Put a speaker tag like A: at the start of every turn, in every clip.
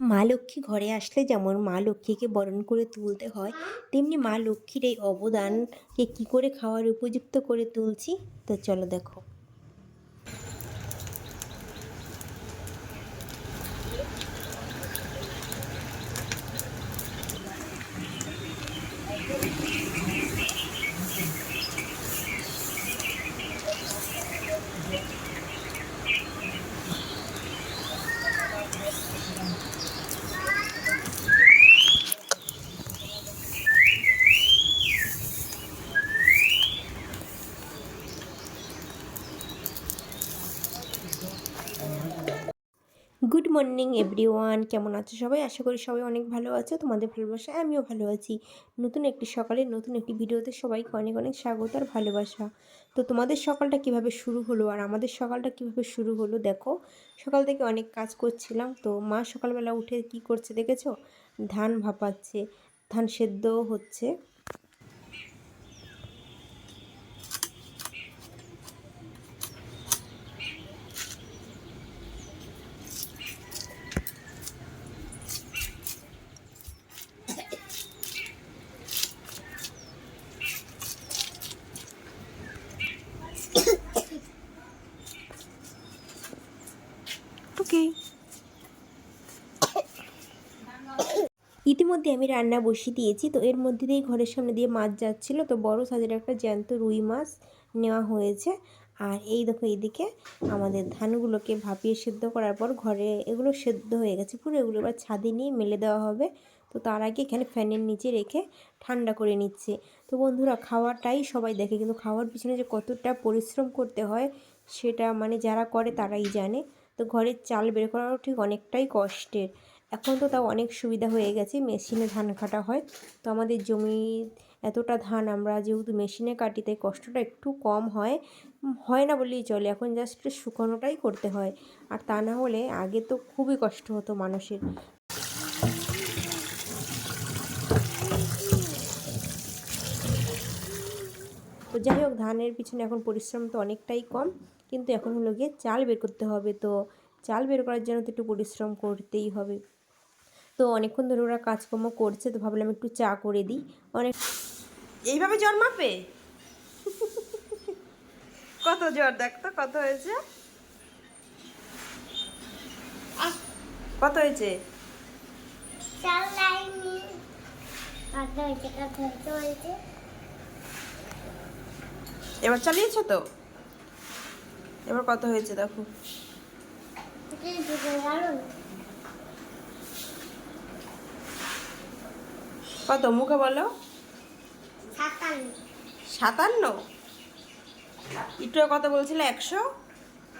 A: মা লক্ষ্মী ঘরে আসলে যেমন মা লক্ষ্মীকে বরণ করে তুলতে হয়, তেমনি মা লক্ষ্মীর এই অবদানকে কি করে খাওয়ার উপযুক্ত করে তুলছি? তো চলো দেখো। গুড মর্নিং এভরিওয়ান কেমন আছো সবাই? আশা করি সবাই অনেক ভালো আছো। তোমাদের ভালোবাসা আমিও ভালো আছি। নতুন একটি সকালে নতুন একটি ভিডিওতে সবাইকে অনেক অনেক স্বাগত আর ভালোবাসা। তো তোমাদের সকালটা কীভাবে শুরু হলো আর আমাদের সকালটা কীভাবে শুরু হলো দেখো। সকাল থেকে অনেক কাজ করছিলাম। তো মা সকালবেলা উঠে কি করছে দেখেছ? ধান ভাপাচ্ছে, ধান সেদ্ধ হচ্ছে ওকে ইতিমধ্যে আমি রান্না বসিয়ে দিয়েছি। তো এর মধ্যে দিয়ে ঘরের সামনে দিয়ে মাছ যাচ্ছিল। তো বড় সাজের একটা জ্যান্ত রুই মাছ নেওয়া হয়েছে। আর এই দেখো, এইদিকে আমাদের ধানগুলোকে ভাপিয়ে সেদ্ধ করার পর ঘরে এগুলো সেদ্ধ হয়ে গেছে। পুরো এগুলো এবার ছাদে নিয়ে মেলে দেওয়া হবে। তো তার আগে এখানে ফ্যানের নিচে রেখে ঠান্ডা করে নিচ্ছে। তো বন্ধুরা, খাওয়াটাই সবাই দেখে। কিন্তু খাওয়ার পিছনে যে কতটা পরিশ্রম করতে হয় সেটা মানে যারা করে তারাই জানে। তো ঘরের চাল বের করাও ঠিক অনেকটাই কষ্টের। এখন তো তাও অনেক সুবিধা হয়ে গেছে, মেশিনে ধান কাটা হয়। তো আমাদের জমি এতটা ধান আমরা যেহেতু মেশিনে কাটি, তাই কষ্টটা একটু কম হয়। হয় না বললেই চলে, এখন জাস্ট শুকানোটাই করতে হয়। আর তা না হলে আগে তো খুবই কষ্ট হতো মানুষের। তো যাই হোক, ধানের পিছনে এখন পরিশ্রম তো অনেকটাই কম, কিন্তু এখন হলো গিয়ে চাল বের করতে হবে। তো চাল বের করার জন্য তো একটু পরিশ্রম করতেই হবে। তো অনেকক্ষণ ধরে ওরা কাজকর্ম করছে তো ভাবলাম একটু চা করে দিই। অনেক এইভাবে জ্বর মাপে? কত জ্বর দেখ তো কত হয়েছে? কত হয়েছে?
B: চাল লাইনি। কত হয়েছে কত হয়েছে হয়েছে
A: এবার চালিয়েছো তো? এবার কত হয়েছে দেখো। কত? মুখে বলো।
B: সাতান্ন।
A: সাতান্ন? একটু কত বলছিলে? একশো?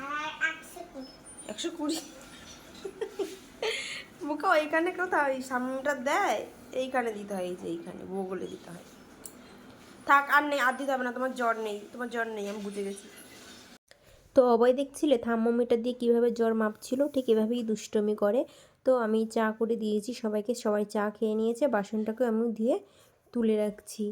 B: আর একশো কুড়ি।
A: মুখে ওইখানে কোথাও ওই সামনেটা দেয় এইখানে দিতে হয় এই যে এইখানে বগলে দিতে হয়। থাক আর নেই আর দিতে হবে না তোমার জ্বর নেই তোমার জ্বর নেই আমি বুঝে গেছি। তো অবয় দেখছিলে থার্মোমিটার দিয়ে কীভাবে জ্বর মাপছিল? ঠিক এভাবেই দুষ্টমি করে। তো আমি চা করে দিয়েছি, সবাইকে সবাই চা খেয়ে নিয়েছে বাসনটাকে আমি দিয়ে তুলে রাখছি।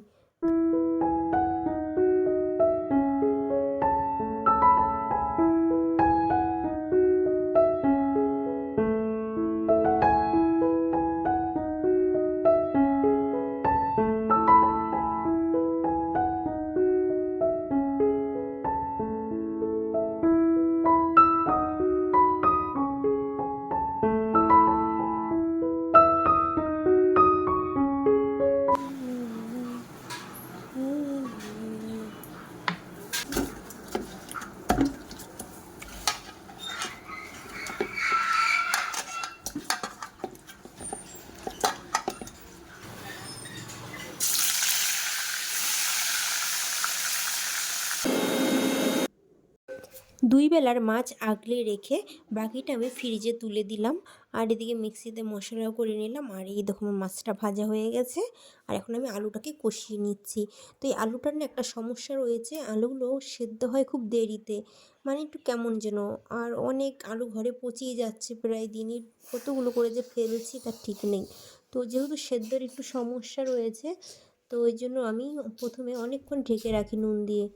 A: দুই বেলার মাছ আগলে রেখে বাকিটা আমি ফ্রিজে তুলে দিলাম। আর এদিকে মিক্সিতে মশলাও করে নিলাম। আর এই দেখো আমার মাছটা ভাজা হয়ে গেছে। আর এখন আমি আলুটাকে কষিয়ে নিচ্ছি। তো এই আলুটার না একটা সমস্যা রয়েছে। আলুগুলো সেদ্ধ হয় খুব দেরিতে। মানে একটু কেমন যেন। আর অনেক আলু ঘরে পচিয়ে যাচ্ছে প্রায় দিনই। কতগুলো করে যে ফেলছি তার ঠিক নেই। তো যেহেতু সেদ্ধর একটু সমস্যা রয়েছে, তো ওই জন্য আমি প্রথমে অনেকক্ষণ ঢেকে রাখি নুন দিয়ে।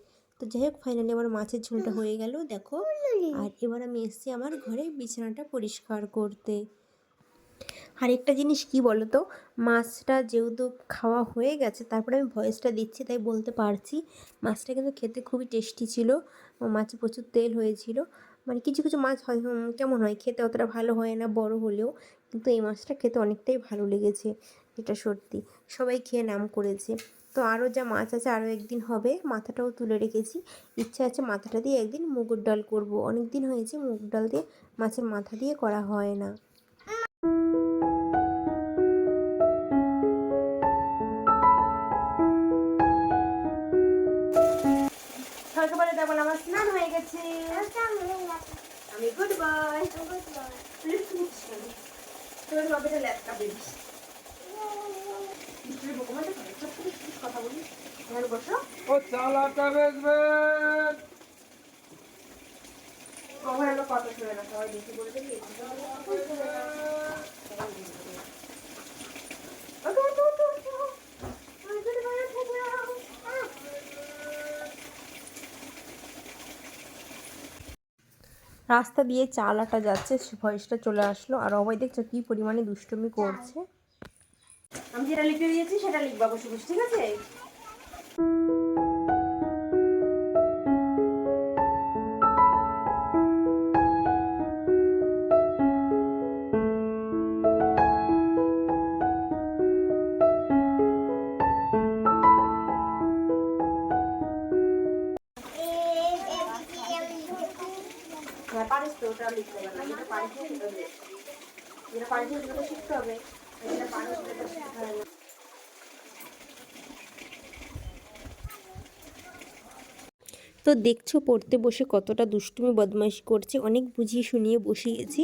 A: তো যাই হোক ফাইনালি আমার মাছের ঝোলটা হয়ে গেল দেখো। আর এবার আমি এসেছি আমার ঘরে বিছানাটা পরিষ্কার করতে। আর একটা জিনিস কি বলো তো মাছটা যেহেতু খাওয়া হয়ে গেছে তারপরে আমি ভয়েসটা দিচ্ছি তাই বলতে পারছি। মাছটা কিন্তু খেতে খুবই টেস্টি ছিল মাছে প্রচুর তেল হয়েছিল। মানে কিছু কিছু মাছ হয় কেমন হয় খেতে অতটা ভালো হয় না বড় হলেও কিন্তু এই মাছটা খেতে অনেকটাই ভালো লেগেছে এটা সত্যি। সবাই খেয়ে নাম করেছে। তো আরও যা মাছ আছে আরও একদিন হবে মাথাটাও তুলে রেখেছি। ইচ্ছা আছে মাথাটা দিয়ে একদিন মুগুর ডাল করব। অনেক দিন হয়েছে মুগ ডাল দিয়ে মাছের মাথা দিয়ে করা হয় না। দেখো আমার স্নান হয়ে গেছে। আমি গুড বয়। তোর বাবাটা ল্যাপটপ
C: ও চালাটা বেচবেন
A: কখন আমরা কথা না সবাই বেশি বলে দেবে রাস্তা দিয়ে চাল আটা যাচ্ছে ভয়েসটা চলে আসলো। আর অভয় দেখছ কি পরিমাণে দুষ্টুমি করছে? আমি যেটা লিখে দিয়েছি সেটা লিখবা বসে বসে ঠিক আছে? পারিস তো ওটা লিখতে হবে না যেটা পারিস সেটা লিখ। যেটা পারিস সেটা শিখতে হবে যেটা পারিস সেটা শিখতে হয় তো দেখছ পড়তে বসে কতটা দুষ্টুমি, বদমাইশি করছে। অনেক বুঝিয়ে শুনিয়ে বসিয়েছি।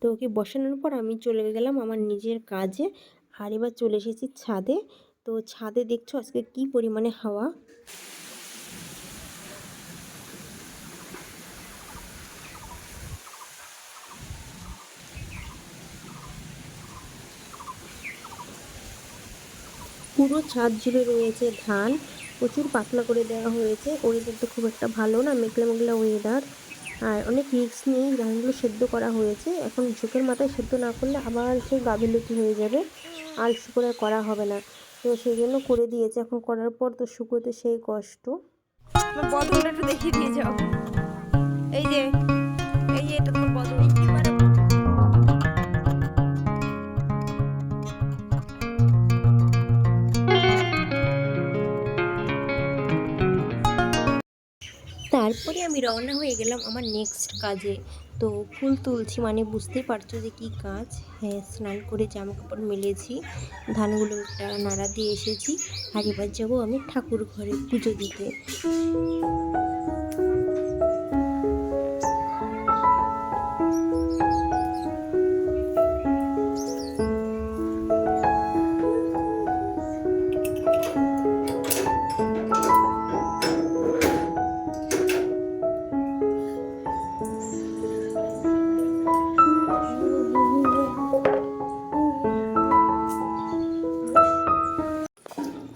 A: তো ওকে বসানোর পর আমি চলে গেলাম আমার নিজের কাজে। আর এবার চলে এসেছি ছাদে। তো ছাদে দেখছ আজকে কি পরিমাণে হাওয়া। পুরো ছাদ জুড়ে রয়েছে ধান। প্রচুর পাতলা করে দেওয়া হয়েছে। ওয়েদার তো খুব একটা ভালো না, মেঘলা মেঘলা ওয়েদার। আর অনেক রিস্ক নিয়েই ধানগুলো সেদ্ধ করা হয়েছে। এখন ঝোঁকের মাথায় সেদ্ধ না করলে আবার সেই গাভিলতি হয়ে যাবে। আর করা হবে না। তো সেই জন্য করে দিয়েছে। এখন করার পর তো শুকোতে সেই কষ্ট। বদলটা একটু দেখিয়ে দিয়ে যাও। এই যে তারপরে আমি রওনা হয়ে গেলাম আমার নেক্সট কাজে। তো ফুল তুলছি মানে বুঝতেই পারছ যে কী কাজ। হ্যাঁ স্নান করে জামা কাপড় মেলেছি, ধানগুলো একটা নাড়া দিয়ে এসেছি। আর এবার যাব আমি ঠাকুর ঘরে পুজো দিতে।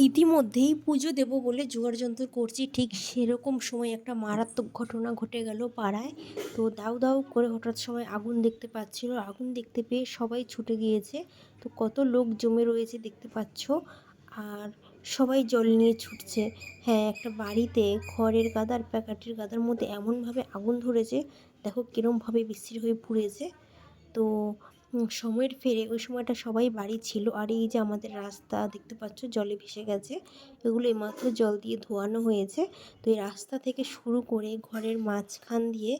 A: ইতিমধ্যেই পুজো দেব বলে জোয়ার যন্ত্র করছি। ঠিক সেরকম সময় একটা মারাত্মক ঘটনা ঘটে গেল পাড়ায়। তো দাউ দাউ করে হঠাৎ সময় আগুন দেখতে পাচ্ছিল। আগুন দেখতে পেয়ে সবাই ছুটে গিয়েছে। তো কত লোক জমে রয়েছে দেখতে পাচ্ছ। আর সবাই জল নিয়ে ছুটছে। হ্যাঁ একটা বাড়িতে খড়ের গাদার, প্যাকাটির গাদার মধ্যে এমনভাবে আগুন ধরেছে, দেখো কীরমভাবে বিশ্রী হয়ে পুড়েছে। তো সময়ের ফেরে ওই সময়টা সবাই বাড়ি ছিল। আর এই যে আমাদের রাস্তা দেখতে পাচ্ছ, জলে ভেসে গেছে। এগুলো এইমাত্র জল দিয়ে ধোয়ানো হয়েছে। তো এই রাস্তা থেকে শুরু করে ঘরের মাঝখান দিয়ে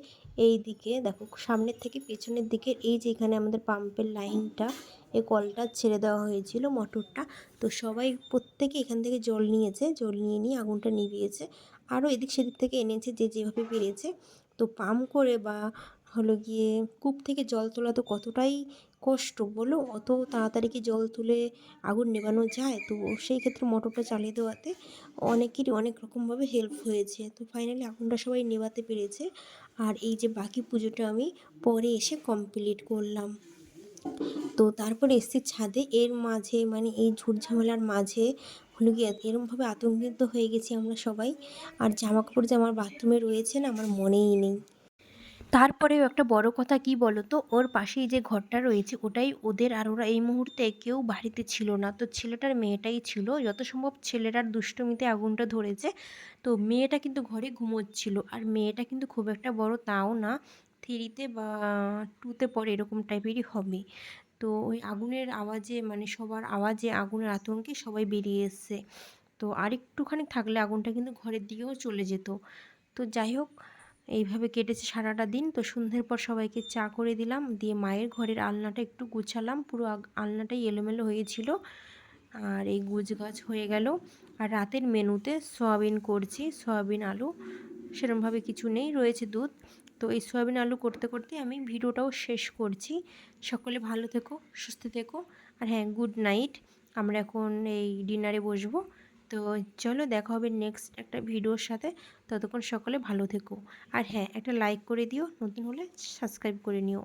A: এই দিকে দেখো, সামনের থেকে পেছনের দিকে এই যে এখানে আমাদের পাম্পের লাইনটা, এই কলটা ছেড়ে দেওয়া হয়েছিল মোটরটা। তো সবাই প্রত্যেকে এখান থেকে জল নিয়েছে, জল নিয়ে নিয়ে আগুনটা নিভিয়েছে। আরও এদিক সেদিক থেকে এনেছে যে যেভাবে পেরেছে। তো পাম্প করে বা হলো গিয়ে কূপ থেকে জল তোলা তো কতটাই কষ্ট বলো? অত তাড়াতাড়ি কি জল তুলে আগুন নেভানো যায়? তো সেই ক্ষেত্রে মোটরটা চালিয়ে দেওয়াতে অনেকেরই অনেক রকমভাবে হেল্প হয়েছে। তো ফাইনালি আগুনটা সবাই নেভাতে পেরেছে। আর এই যে বাকি পুজোটা আমি পরে এসে কমপ্লিট করলাম। তো তারপরে এসছি ছাদে। এর মাঝে মানে এই ঝামেলার মাঝে হলো গিয়ে এরমভাবে আতঙ্কিত হয়ে গেছি আমরা সবাই। আর জামা কাপড় যে আমার বাথরুমে রয়েছে না, আমার মনেই নেই। তারপরেও একটা বড় কথা কি বলো তো ওর পাশেই যে ঘরটা রয়েছে, ওটাই ওদের আর ওরা এই মুহূর্তে কেউ বাড়িতে ছিল না। তো ছেলেটার মেয়েটাই ছিল। যত সম্ভব ছেলেটার দুষ্টমিতে আগুনটা ধরেছে, তো মেয়েটা কিন্তু ঘরে ঘুমোচ্ছিল। আর মেয়েটা কিন্তু খুব একটা বড় তাও না, থ্রিতে বা টুতে পরে এরকম টাইপেরই হবে। তো ওই আগুনের আওয়াজে মানে সবার আওয়াজে আগুনের আতঙ্কে সবাই বেরিয়ে এসছে। তো আরেকটুখানি থাকলে আগুনটা কিন্তু ঘরের দিকেও চলে যেত। তো যাই হোক এইভাবে কেটেছে সারাটা দিন। তো সন্ধ্যের পর সবাইকে চা করে দিলাম, দিয়ে মায়ের ঘরের আলনাটা একটু গুছালাম, পুরো আলনাটাই এলোমেলো হয়েছিল। আর এই গুছ গাছ হয়ে গেল। আর রাতের মেনুতে সয়াবিন করছি, সয়াবিন আলু। সেরমভাবে কিছু নেই, রয়েছে দুধ। তো এই সয়াবিন আলু করতে করতে আমি ভিডিওটাও শেষ করছি। সকলে ভালো থেকো, সুস্থ থেকো। আর হ্যাঁ গুড নাইট। আমরা এখন এই ডিনারে বসবো। তো চলো দেখা হবে নেক্সট একটা ভিডিওর সাথে, ততক্ষণ সকলে ভালো থেকো। আর হ্যাঁ একটা লাইক করে দিও, নতুন হলে সাবস্ক্রাইব করে নিও।